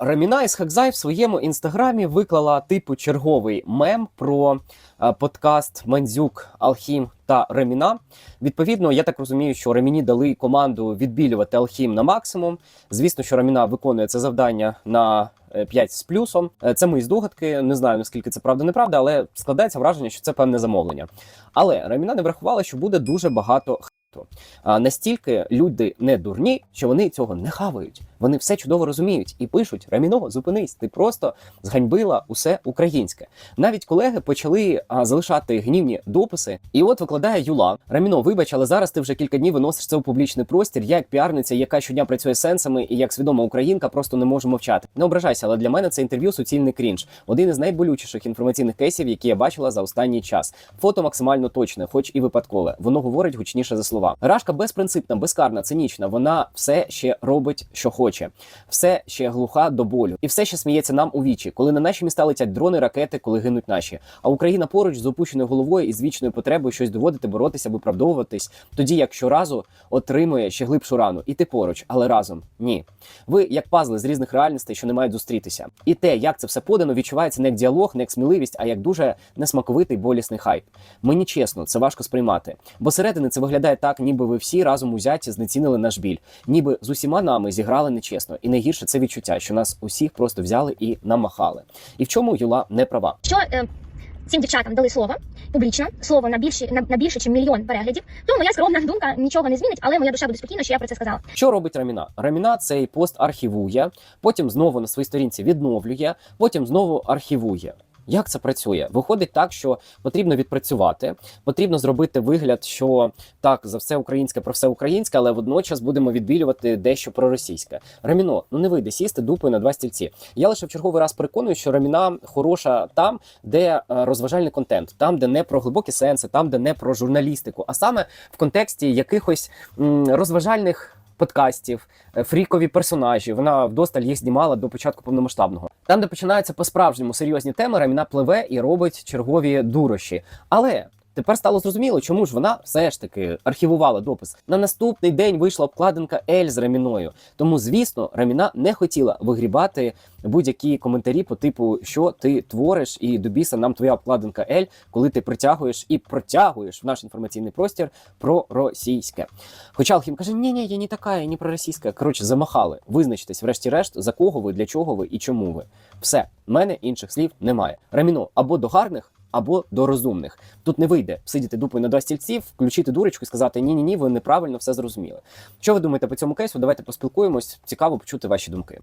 Раміна із Хакзай в своєму інстаграмі виклала типу черговий мем про е, подкаст Мандзюк, Алхім та Раміна. Відповідно, я так розумію, що Раміні дали команду відбілювати Алхім на максимум. Звісно, що Раміна виконує це завдання на е, 5 з плюсом. Е, Це мої здогадки. Не знаю наскільки це правда неправда, але складається враження, що це певне замовлення. Але Раміна не врахувала, що буде дуже багато хту. А настільки люди не дурні, що вони цього не хавають. Вони все чудово розуміють і пишуть: Раміно, зупинись, ти просто зганьбила усе українське. Навіть колеги почали а, залишати гнівні дописи. І от викладає Юла. Раміно, вибач, але зараз ти вже кілька днів виносиш це у публічний простір. Я як піарниця, яка щодня працює сенсами, і як свідома українка, просто не можу мовчати. Не ображайся, але для мене це інтерв'ю суцільний крінж. Один із найболючіших інформаційних кейсів, які я бачила за останній час. Фото максимально точне, хоч і випадкове. Воно говорить гучніше за слова. Рашка безпринципна, безкарна, цинічна. Вона все ще робить, що хоче, все ще глуха до болю, і все ще сміється нам у вічі, коли на наші міста летять дрони, ракети, коли гинуть наші. А Україна поруч з опущеною головою і з вічною потребою щось доводити, боротися, виправдовуватись, тоді як щоразу отримує ще глибшу рану. І ти поруч, але разом ні. Ви як пазли з різних реальностей, що не мають зустрітися. І те, як це все подано, відчувається не як діалог, не як сміливість, а як дуже несмаковитий болісний хайп. Мені чесно, це важко сприймати. Бо середини це виглядає так, ніби ви всі разом узяті знецінили наш біль, ніби з усіма нами зіграли нечесно. І найгірше це відчуття, що нас усіх просто взяли і намахали. І в чому Юла не права. Що е, цим дівчатам дали слово публічно, слово на більше на, на більше, ніж мільйон переглядів, то моя скромна думка нічого не змінить, але моя душа буде спокійна, що я про це сказала. Що робить Раміна? Раміна цей пост архівує, потім знову на своїй сторінці відновлює, потім знову архівує. Як це працює? Виходить так, що потрібно відпрацювати, потрібно зробити вигляд, що так за все українське про все українське, але водночас будемо відбілювати дещо про російське. Раміно, ну не вийде сісти дупою на два стільці. Я лише в черговий раз переконую, що Раміна хороша там, де е, розважальний контент, там, де не про глибокі сенси, там, де не про журналістику, а саме в контексті якихось розважальних. Подкастів, е, фрікові персонажі. Вона вдосталь їх знімала до початку повномасштабного. Там, де починаються по-справжньому серйозні теми, Раміна пливе і робить чергові дурощі. Але тепер стало зрозуміло, чому ж вона все ж таки архівувала допис. На наступний день вийшла обкладинка Ель з Раміною. Тому, звісно, Раміна не хотіла вигрібати будь-які коментарі по типу, що ти твориш, і до біса нам твоя обкладинка Ель, коли ти притягуєш і протягуєш в наш інформаційний простір про російське. Хоча Алхім каже: ні, ні, я не така, я не проросійська. Коротше, замахали. Визначтесь, врешті-решт, за кого ви, для чого ви і чому ви. Все, в мене інших слів немає. Раміно або до гарних. Або до розумних тут не вийде сидіти дупою на два стільці, включити дурочку і сказати ні, ні, ні, ви неправильно все зрозуміли. Що ви думаєте по цьому кейсу? Давайте поспілкуємось. Цікаво почути ваші думки.